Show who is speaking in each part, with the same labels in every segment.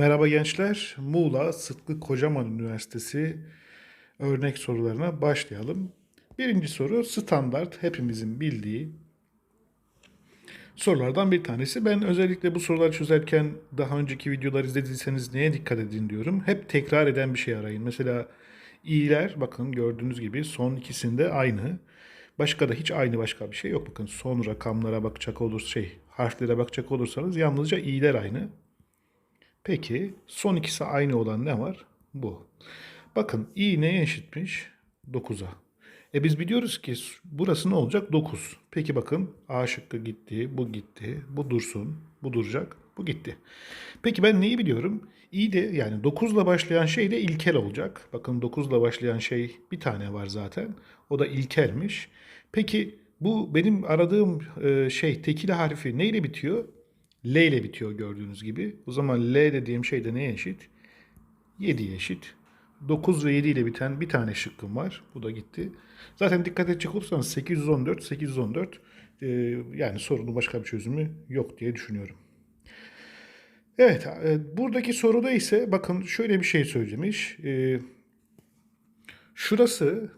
Speaker 1: Merhaba gençler. Muğla Sıtkı Kocaman Üniversitesi örnek sorularına başlayalım. Birinci soru standart hepimizin bildiği sorulardan bir tanesi. Ben özellikle bu soruları çözerken daha önceki videolar izlediyseniz neye dikkat edin diyorum. Hep tekrar eden bir şey arayın. Mesela i'ler bakın gördüğünüz gibi son ikisinde aynı. Başka da hiç aynı başka bir şey yok. Bakın son rakamlara bakacak olur şey harflere bakacak olursanız yalnızca i'ler aynı. Peki son ikisi aynı olan ne var? Bu. Bakın i neye eşitmiş? 9'a. E biz biliyoruz ki burası ne olacak? 9. Peki bakın A şıkkı gitti, bu gitti, bu dursun, bu duracak, bu gitti. Peki ben neyi biliyorum? i de yani 9 ile başlayan şey de ilkel olacak. Bakın 9 ile başlayan şey bir tane var zaten. O da ilkelmiş. Peki bu benim aradığım e, şey tekil harfi neyle bitiyor? L ile bitiyor gördüğünüz gibi. O zaman L dediğim şey de neye eşit? 7'ye eşit. 9 ve 7 ile biten bir tane şıkkım var. Bu da gitti. Zaten dikkat edecek olursanız 814, 814 e, yani sorunun başka bir çözümü yok diye düşünüyorum. Evet, e, buradaki soruda ise bakın şöyle bir şey söylemiş. E, şurası,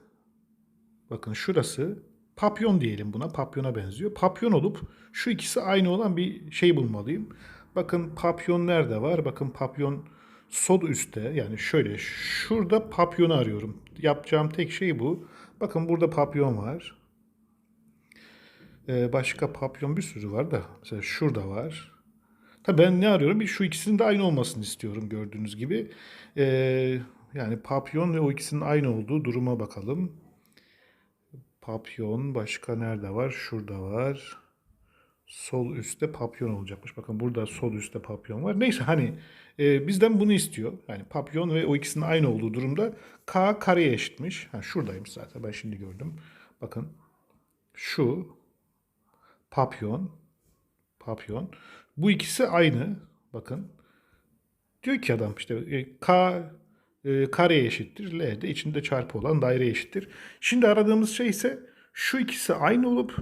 Speaker 1: bakın şurası papyon diyelim buna. Papyona benziyor. Papyon olup şu ikisi aynı olan bir şey bulmalıyım. Bakın papyon nerede var? Bakın papyon sol üstte. Yani şöyle şurada papyonu arıyorum. Yapacağım tek şey bu. Bakın burada papyon var. Ee, başka papyon bir sürü var da. Mesela şurada var. Tabii ben ne arıyorum? Şu ikisinin de aynı olmasını istiyorum gördüğünüz gibi. Ee, yani papyon ve o ikisinin aynı olduğu duruma bakalım. Papyon başka nerede var? Şurada var. Sol üstte papyon olacakmış. Bakın burada sol üstte papyon var. Neyse hani e, bizden bunu istiyor. Yani papyon ve o ikisinin aynı olduğu durumda k kareye eşitmiş. Ha, şuradaymış zaten ben şimdi gördüm. Bakın şu papyon papyon. Bu ikisi aynı. Bakın. Diyor ki adam işte e, k e, kareye eşittir. L de içinde çarpı olan daire eşittir. Şimdi aradığımız şey ise şu ikisi aynı olup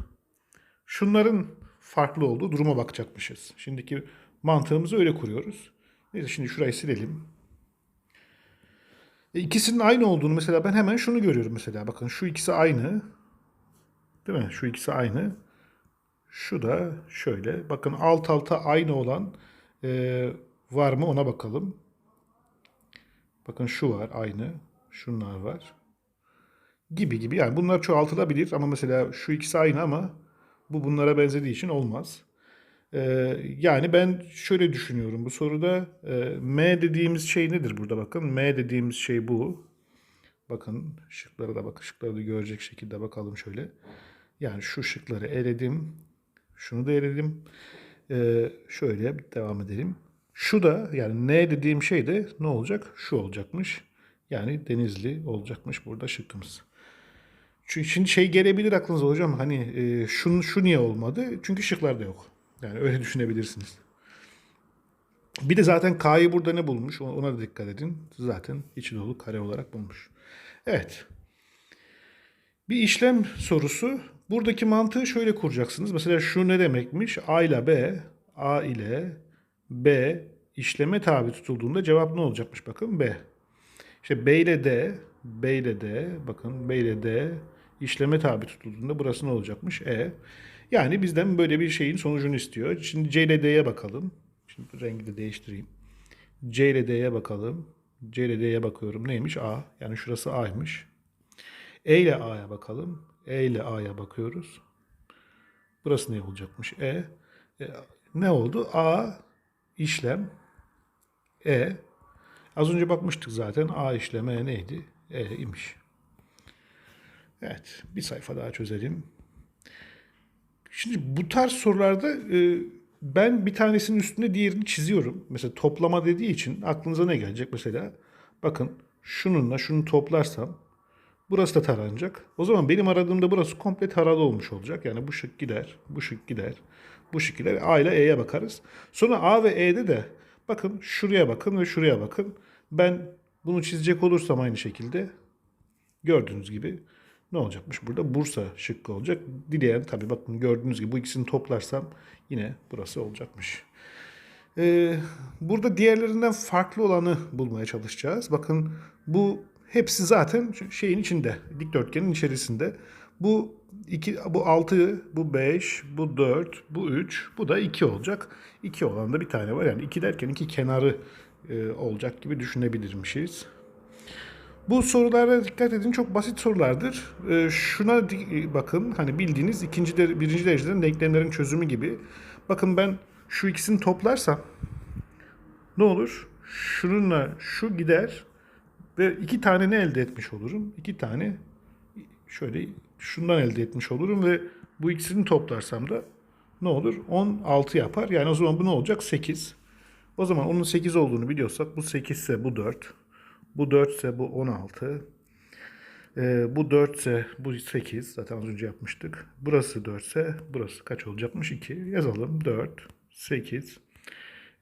Speaker 1: şunların farklı olduğu duruma bakacakmışız. Şimdiki mantığımızı öyle kuruyoruz. Neyse şimdi şurayı silelim. E, ikisinin aynı olduğunu mesela ben hemen şunu görüyorum mesela. Bakın şu ikisi aynı. Değil mi? Şu ikisi aynı. Şu da şöyle. Bakın alt alta aynı olan e, var mı ona bakalım. Bakın şu var aynı. Şunlar var. Gibi gibi. Yani bunlar çoğaltılabilir ama mesela şu ikisi aynı ama bu bunlara benzediği için olmaz. Ee, yani ben şöyle düşünüyorum bu soruda. E, M dediğimiz şey nedir burada bakın. M dediğimiz şey bu. Bakın şıklara da bak. Şıkları da görecek şekilde bakalım şöyle. Yani şu şıkları eledim. Şunu da eledim. Ee, şöyle devam edelim. Şu da yani ne dediğim şey de ne olacak? Şu olacakmış. Yani Denizli olacakmış burada şıkkımız. Çünkü şimdi şey gelebilir aklınıza hocam hani e, şu, şu niye olmadı? Çünkü şıklarda yok. Yani öyle düşünebilirsiniz. Bir de zaten K'yı burada ne bulmuş? Ona da dikkat edin. Zaten içi dolu kare olarak bulmuş. Evet. Bir işlem sorusu. Buradaki mantığı şöyle kuracaksınız. Mesela şu ne demekmiş? A ile B, A ile B işleme tabi tutulduğunda cevap ne olacakmış? Bakın B. İşte B ile D, B ile D, bakın B ile D işleme tabi tutulduğunda burası ne olacakmış? E. Yani bizden böyle bir şeyin sonucunu istiyor. Şimdi C ile D'ye bakalım. Şimdi rengi de değiştireyim. C ile D'ye bakalım. C ile D'ye bakıyorum. Neymiş? A. Yani şurası A'ymış. E ile A'ya bakalım. E ile A'ya bakıyoruz. Burası ne olacakmış? E. e ne oldu? A işlem E. Az önce bakmıştık zaten. A işleme neydi? E imiş. Evet. Bir sayfa daha çözelim. Şimdi bu tarz sorularda e, ben bir tanesinin üstünde diğerini çiziyorum. Mesela toplama dediği için aklınıza ne gelecek mesela? Bakın şununla şunu toplarsam burası da taranacak. O zaman benim aradığımda burası komple taralı olmuş olacak. Yani bu şık gider, bu şık gider, bu şık gider. A ile E'ye bakarız. Sonra A ve E'de de bakın şuraya bakın ve şuraya bakın. Ben bunu çizecek olursam aynı şekilde gördüğünüz gibi ne olacakmış burada? Bursa şıkkı olacak. Dileyen tabii bakın gördüğünüz gibi bu ikisini toplarsam yine burası olacakmış. Ee, burada diğerlerinden farklı olanı bulmaya çalışacağız. Bakın bu hepsi zaten şeyin içinde, dikdörtgenin içerisinde. Bu 2 bu 6, bu 5, bu 4, bu 3, bu da 2 olacak. 2 olan da bir tane var. Yani 2 derken iki kenarı e, olacak gibi düşünebilirmişiz. Bu sorulara dikkat edin. Çok basit sorulardır. Ee, şuna bakın. Hani bildiğiniz ikinci de, birinci dereceden denklemlerin çözümü gibi. Bakın ben şu ikisini toplarsam ne olur? Şununla şu gider ve iki tane ne elde etmiş olurum? İki tane şöyle şundan elde etmiş olurum ve bu ikisini toplarsam da ne olur? 16 yapar. Yani o zaman bu ne olacak? 8. O zaman onun 8 olduğunu biliyorsak bu 8 ise bu 4. Bu 4 ise bu 16. Ee, bu 4 ise bu 8. Zaten az önce yapmıştık. Burası 4 ise burası kaç olacakmış? 2. Yazalım. 4, 8.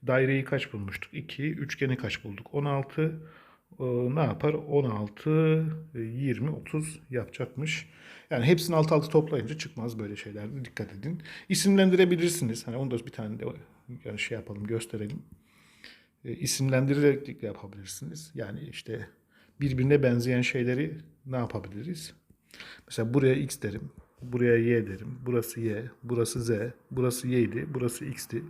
Speaker 1: Daireyi kaç bulmuştuk? 2. Üçgeni kaç bulduk? 16. Ee, ne yapar? 16, e, 20, 30 yapacakmış. Yani hepsini alt alta toplayınca çıkmaz böyle şeylerde. Dikkat edin. İsimlendirebilirsiniz. Hani onu da bir tane de şey yapalım, gösterelim e, isimlendirerek de yapabilirsiniz. Yani işte birbirine benzeyen şeyleri ne yapabiliriz? Mesela buraya x derim, buraya y derim, burası y, burası z, burası y'ydi, burası x'ti,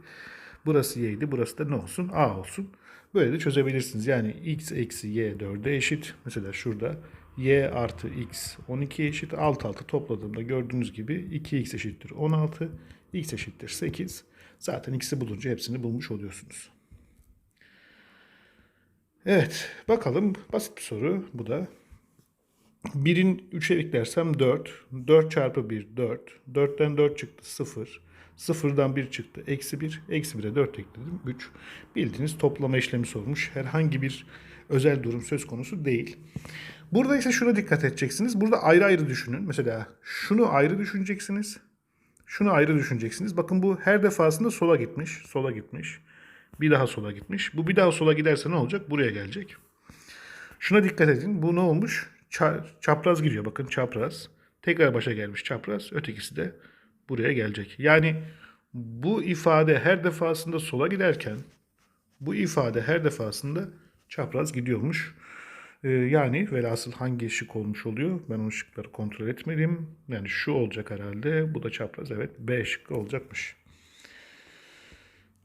Speaker 1: burası y'ydi, burası da ne olsun? a olsun. Böyle de çözebilirsiniz. Yani x eksi y 4'e eşit. Mesela şurada y artı x 12 eşit. Alt alta topladığımda gördüğünüz gibi 2x eşittir 16, x eşittir 8. Zaten x'i bulunca hepsini bulmuş oluyorsunuz. Evet, bakalım basit bir soru bu da. 1'in 3'e eklersem 4. 4 çarpı 1 4. 4'ten 4 çıktı 0. 0'dan 1 çıktı eksi 1. Eksi 1'e 4 ekledim 3. Bildiğiniz toplama işlemi sormuş. Herhangi bir özel durum söz konusu değil. Burada ise şuna dikkat edeceksiniz. Burada ayrı ayrı düşünün. Mesela şunu ayrı düşüneceksiniz. Şunu ayrı düşüneceksiniz. Bakın bu her defasında sola gitmiş. Sola gitmiş. Bir daha sola gitmiş. Bu bir daha sola giderse ne olacak? Buraya gelecek. Şuna dikkat edin. Bu ne olmuş? Ça- çapraz gidiyor. Bakın çapraz. Tekrar başa gelmiş çapraz. Ötekisi de buraya gelecek. Yani bu ifade her defasında sola giderken bu ifade her defasında çapraz gidiyormuş. Ee, yani velhasıl hangi şık olmuş oluyor? Ben o şıkları kontrol etmedim. Yani şu olacak herhalde. Bu da çapraz. Evet B şıkkı olacakmış.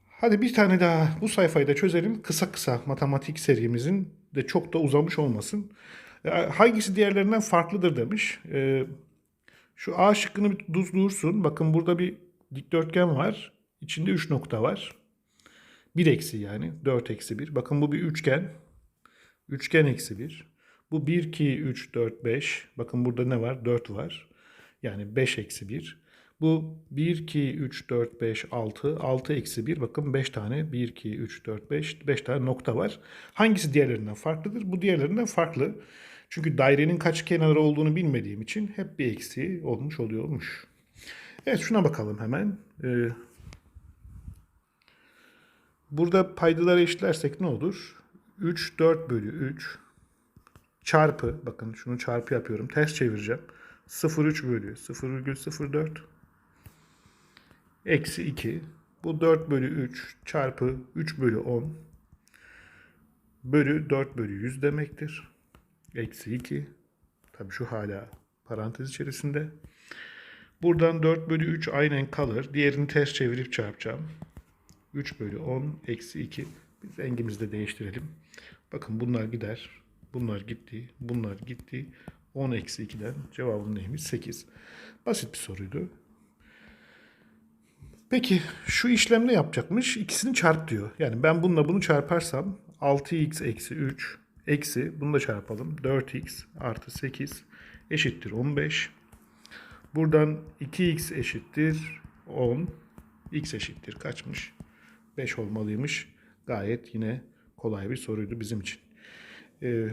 Speaker 1: Hadi bir tane daha bu sayfayı da çözelim. Kısa kısa matematik serimizin de çok da uzamış olmasın. E, Hangisi diğerlerinden farklıdır demiş. E, Şu A şıkkını bir düz dursun. Bakın burada bir dikdörtgen var. İçinde 3 nokta var. 1 eksi yani. 4 eksi 1. Bakın bu bir üçgen. Üçgen eksi 1. Bu 1, 2, 3, 4, 5. Bakın burada ne var? 4 var. Yani 5 eksi 1. Bu 1, 2, 3, 4, 5, 6. 6 eksi 1. Bakın 5 tane. 1, 2, 3, 4, 5. 5 tane nokta var. Hangisi diğerlerinden farklıdır? Bu diğerlerinden farklı. Çünkü dairenin kaç kenarı olduğunu bilmediğim için hep bir eksiği olmuş oluyormuş. Evet şuna bakalım hemen. Ee, burada paydaları eşitlersek ne olur? 3, 4 bölü 3 çarpı, bakın şunu çarpı yapıyorum, ters çevireceğim. 0,3 bölü 0,04 eksi 2. Bu 4 bölü 3 çarpı 3 bölü 10 bölü 4 bölü 100 demektir. Eksi 2. Tabii şu hala parantez içerisinde. Buradan 4 bölü 3 aynen kalır. Diğerini ters çevirip çarpacağım. 3 bölü 10 eksi 2. Biz rengimizi de değiştirelim. Bakın bunlar gider. Bunlar gitti. Bunlar gitti. 10 eksi 2'den cevabım neymiş? 8. Basit bir soruydu. Peki şu işlem ne yapacakmış? İkisini çarp diyor. Yani ben bununla bunu çarparsam 6x eksi 3 eksi bunu da çarpalım. 4x artı 8 eşittir 15. Buradan 2x eşittir 10. x eşittir kaçmış? 5 olmalıymış. Gayet yine kolay bir soruydu bizim için. Ee,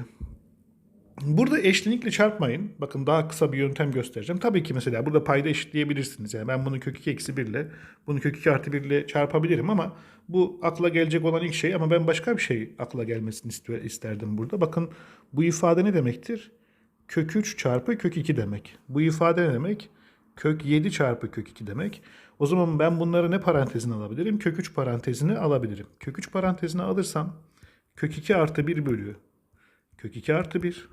Speaker 1: Burada eşlenikle çarpmayın. Bakın daha kısa bir yöntem göstereceğim. Tabii ki mesela burada payda eşitleyebilirsiniz. Yani ben bunu kök 2 eksi 1 ile bunu kök 2 artı 1 ile çarpabilirim ama bu akla gelecek olan ilk şey ama ben başka bir şey akla gelmesini isterdim burada. Bakın bu ifade ne demektir? Kök 3 çarpı kök 2 demek. Bu ifade ne demek? Kök 7 çarpı kök 2 demek. O zaman ben bunları ne parantezine alabilirim? Kök 3 parantezine alabilirim. Kök 3 parantezine alırsam kök 2 artı 1 bölü kök 2 artı 1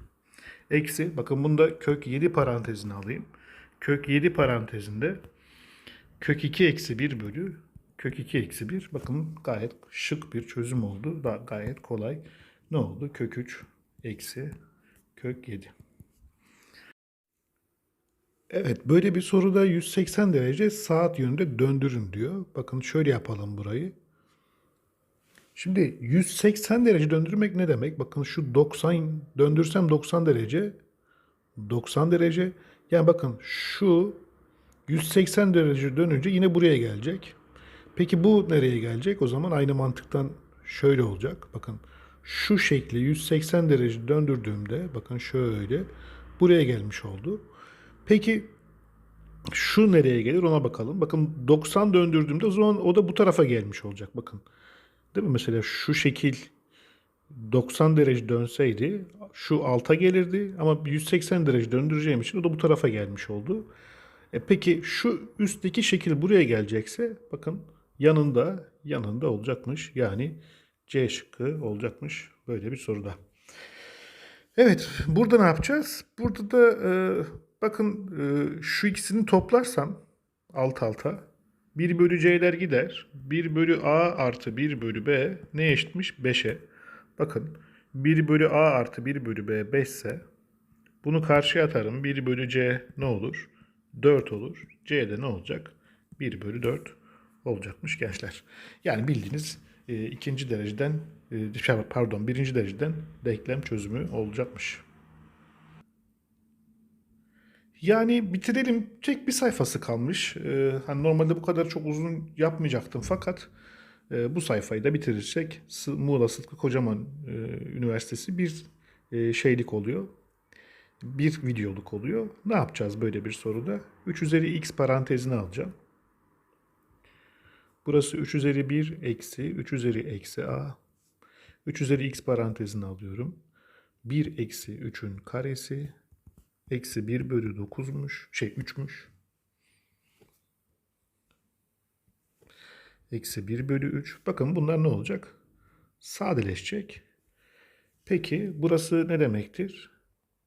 Speaker 1: eksi bakın bunda kök 7 parantezine alayım. Kök 7 parantezinde kök 2 eksi 1 bölü kök 2 eksi 1 bakın gayet şık bir çözüm oldu. Da gayet kolay. Ne oldu? Kök 3 eksi kök 7. Evet böyle bir soruda 180 derece saat yönünde döndürün diyor. Bakın şöyle yapalım burayı. Şimdi 180 derece döndürmek ne demek? Bakın şu 90 döndürsem 90 derece 90 derece. Yani bakın şu 180 derece dönünce yine buraya gelecek. Peki bu nereye gelecek? O zaman aynı mantıktan şöyle olacak. Bakın şu şekli 180 derece döndürdüğümde bakın şöyle buraya gelmiş oldu. Peki şu nereye gelir ona bakalım. Bakın 90 döndürdüğümde o zaman o da bu tarafa gelmiş olacak. Bakın. Değil mi? Mesela şu şekil 90 derece dönseydi şu alta gelirdi ama 180 derece döndüreceğim için o da bu tarafa gelmiş oldu. E peki şu üstteki şekil buraya gelecekse bakın yanında yanında olacakmış. Yani C şıkkı olacakmış böyle bir soruda. Evet, burada ne yapacağız? Burada da e, bakın e, şu ikisini toplarsam alt alta 1 bölü c'ler gider. 1 bölü a artı 1 bölü b ne eşitmiş? 5'e. Bakın 1 bölü a artı 1 bölü b 5 ise bunu karşıya atarım. 1 bölü c ne olur? 4 olur. c de ne olacak? 1 bölü 4 olacakmış gençler. Yani bildiğiniz e, ikinci dereceden e, şey, pardon birinci dereceden denklem çözümü olacakmış. Yani bitirelim. Tek bir sayfası kalmış. Ee, hani normalde bu kadar çok uzun yapmayacaktım fakat e, bu sayfayı da bitirirsek Muğla Sıtkı Kocaman e, Üniversitesi bir e, şeylik oluyor. Bir videoluk oluyor. Ne yapacağız böyle bir soruda? 3 üzeri x parantezini alacağım. Burası 3 üzeri 1 eksi 3 üzeri eksi a. 3 üzeri x parantezini alıyorum. 1 eksi 3'ün karesi eksi 1 bölü 9'muş. Şey 3'müş. Eksi 1 bölü 3. Bakın bunlar ne olacak? Sadeleşecek. Peki burası ne demektir?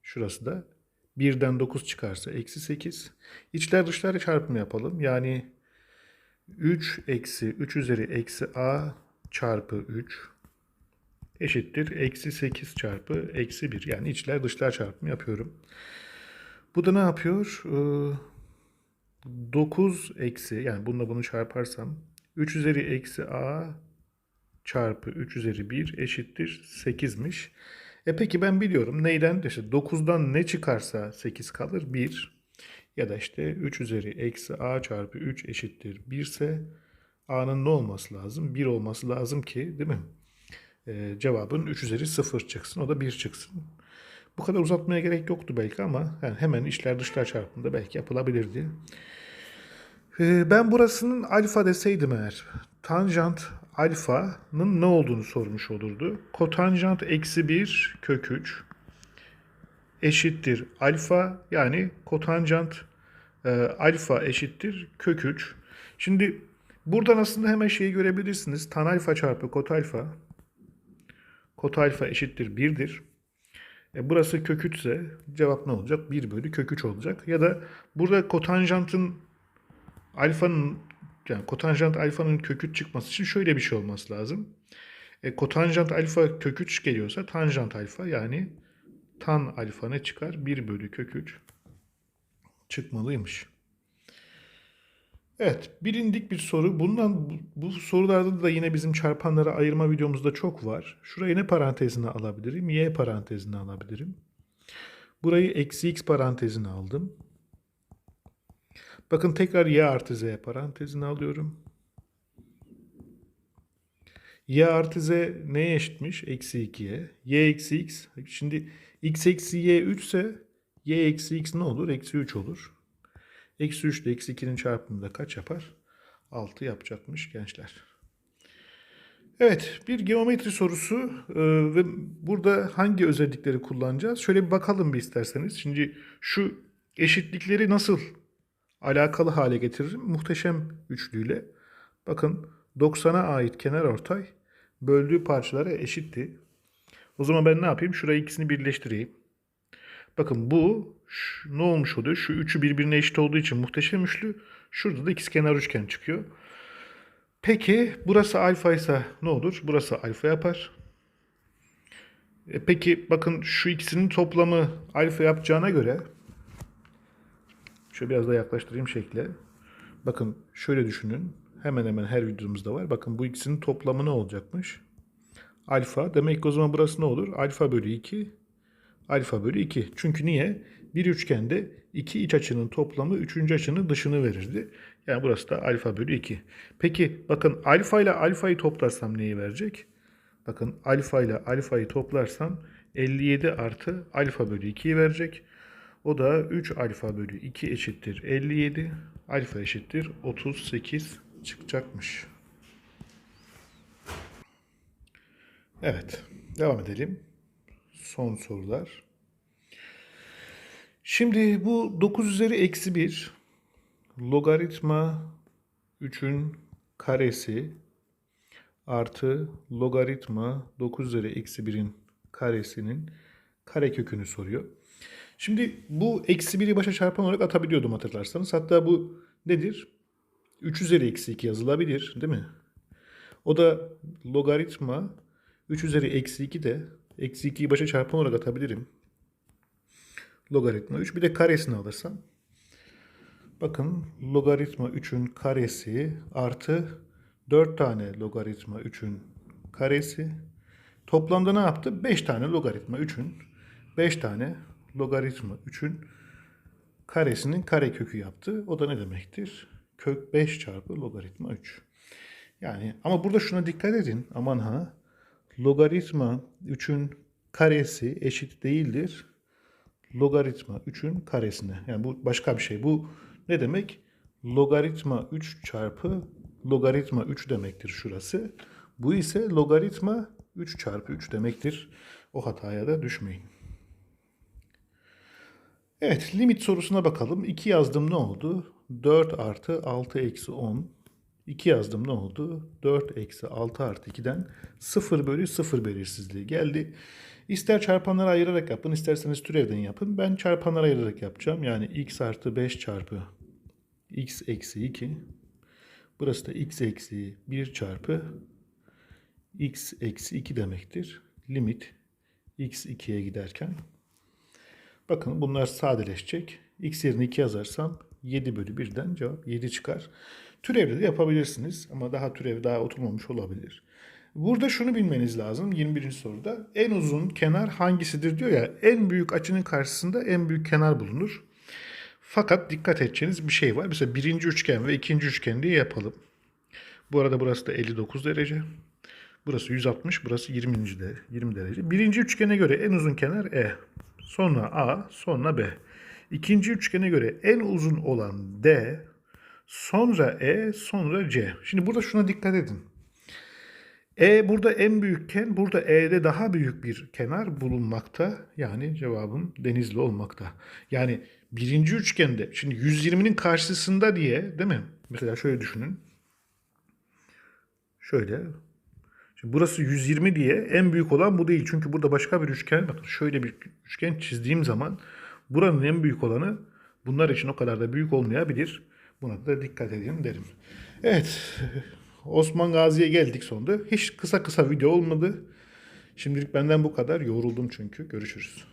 Speaker 1: Şurası da 1'den 9 çıkarsa eksi 8. İçler dışlar çarpımı yapalım. Yani 3 eksi 3 üzeri eksi a çarpı 3 eşittir. Eksi 8 çarpı eksi 1. Yani içler dışlar çarpımı yapıyorum. Bu da ne yapıyor? Ee, 9 eksi yani bununla bunu çarparsam 3 üzeri eksi a çarpı 3 üzeri 1 eşittir 8'miş. E peki ben biliyorum neyden? İşte 9'dan ne çıkarsa 8 kalır? 1. Ya da işte 3 üzeri eksi a çarpı 3 eşittir 1 ise a'nın ne olması lazım? 1 olması lazım ki değil mi? Ee, cevabın 3 üzeri 0 çıksın. O da 1 çıksın. Bu kadar uzatmaya gerek yoktu belki ama yani hemen içler dışlar çarpımında belki yapılabilirdi. Ee, ben burasının alfa deseydim eğer tanjant alfanın ne olduğunu sormuş olurdu. Kotanjant eksi 1 kök 3 eşittir alfa yani kotanjant e, alfa eşittir kök 3. Şimdi buradan aslında hemen şeyi görebilirsiniz. Tan alfa çarpı kot alfa kot alfa eşittir 1'dir. E burası kök 3 ise cevap ne olacak? 1 bölü kök 3 olacak. Ya da burada kotanjantın alfanın yani kotanjant alfanın kök 3 çıkması için şöyle bir şey olması lazım. E, kotanjant alfa kök 3 geliyorsa tanjant alfa yani tan alfa ne çıkar? 1 bölü kök 3 çıkmalıymış. Evet, bilindik bir soru. Bundan bu, sorularda da yine bizim çarpanları ayırma videomuzda çok var. Şurayı ne parantezine alabilirim? Y parantezine alabilirim. Burayı eksi x parantezine aldım. Bakın tekrar y artı z parantezine alıyorum. y artı z neye eşitmiş? Eksi 2'ye. y eksi x. Şimdi x eksi y 3 ise y eksi x ne olur? Eksi 3 olur. Eksi 3 ile eksi 2'nin çarpımı da kaç yapar? 6 yapacakmış gençler. Evet bir geometri sorusu e, ve burada hangi özellikleri kullanacağız? Şöyle bir bakalım bir isterseniz. Şimdi şu eşitlikleri nasıl alakalı hale getiririm. Muhteşem üçlüyle. Bakın 90'a ait kenar ortay böldüğü parçalara eşitti. O zaman ben ne yapayım? Şurayı ikisini birleştireyim. Bakın bu ne olmuş oluyor? Şu üçü birbirine eşit olduğu için muhteşem üçlü. Şurada da ikizkenar üçgen çıkıyor. Peki burası alfa ise ne olur? Burası alfa yapar. E peki bakın şu ikisinin toplamı alfa yapacağına göre şöyle biraz daha yaklaştırayım şekle. Bakın şöyle düşünün. Hemen hemen her videomuzda var. Bakın bu ikisinin toplamı ne olacakmış? Alfa. Demek ki o zaman burası ne olur? Alfa bölü 2 alfa bölü 2. Çünkü niye? Bir üçgende iki iç açının toplamı üçüncü açının dışını verirdi. Yani burası da alfa bölü 2. Peki bakın alfa ile alfayı toplarsam neyi verecek? Bakın alfa ile alfayı toplarsam 57 artı alfa bölü 2'yi verecek. O da 3 alfa bölü 2 eşittir 57. Alfa eşittir 38 çıkacakmış. Evet. Devam edelim son sorular. Şimdi bu 9 üzeri eksi 1 logaritma 3'ün karesi artı logaritma 9 üzeri eksi 1'in karesinin karekökünü soruyor. Şimdi bu eksi 1'i başa çarpan olarak atabiliyordum hatırlarsanız. Hatta bu nedir? 3 üzeri eksi 2 yazılabilir değil mi? O da logaritma 3 üzeri eksi 2 de eksi 2'yi başa çarpan olarak atabilirim. Logaritma 3. Bir de karesini alırsam. Bakın logaritma 3'ün karesi artı 4 tane logaritma 3'ün karesi. Toplamda ne yaptı? 5 tane logaritma 3'ün 5 tane logaritma 3'ün karesinin karekökü yaptı. O da ne demektir? Kök 5 çarpı logaritma 3. Yani ama burada şuna dikkat edin. Aman ha. Logaritma 3'ün karesi eşit değildir. Logaritma 3'ün karesine. Yani bu başka bir şey. Bu ne demek? Logaritma 3 çarpı logaritma 3 demektir şurası. Bu ise logaritma 3 çarpı 3 demektir. O hataya da düşmeyin. Evet, limit sorusuna bakalım. 2 yazdım ne oldu? 4 artı 6 eksi 10. 2 yazdım ne oldu? 4 eksi 6 artı 2'den 0 bölü 0 belirsizliği geldi. İster çarpanları ayırarak yapın, isterseniz türevden yapın. Ben çarpanları ayırarak yapacağım. Yani x artı 5 çarpı x eksi 2. Burası da x eksi 1 çarpı x eksi 2 demektir. Limit x 2'ye giderken. Bakın bunlar sadeleşecek. X yerine 2 yazarsam 7 bölü 1'den cevap 7 çıkar. Türevde de yapabilirsiniz ama daha türev daha oturmamış olabilir. Burada şunu bilmeniz lazım 21. soruda. En uzun kenar hangisidir diyor ya. En büyük açının karşısında en büyük kenar bulunur. Fakat dikkat edeceğiniz bir şey var. Mesela birinci üçgen ve ikinci üçgen diye yapalım. Bu arada burası da 59 derece. Burası 160, burası 20. de 20 derece. Birinci üçgene göre en uzun kenar E. Sonra A, sonra B. İkinci üçgene göre en uzun olan D, sonra E, sonra C. Şimdi burada şuna dikkat edin. E burada en büyükken burada E'de daha büyük bir kenar bulunmakta. Yani cevabım denizli olmakta. Yani birinci üçgende şimdi 120'nin karşısında diye değil mi? Mesela şöyle düşünün. Şöyle. Şimdi burası 120 diye en büyük olan bu değil. Çünkü burada başka bir üçgen bakın şöyle bir üçgen çizdiğim zaman buranın en büyük olanı bunlar için o kadar da büyük olmayabilir. Buna da dikkat edin derim. Evet. Osman Gazi'ye geldik sonunda. Hiç kısa kısa video olmadı. Şimdilik benden bu kadar. Yoruldum çünkü. Görüşürüz.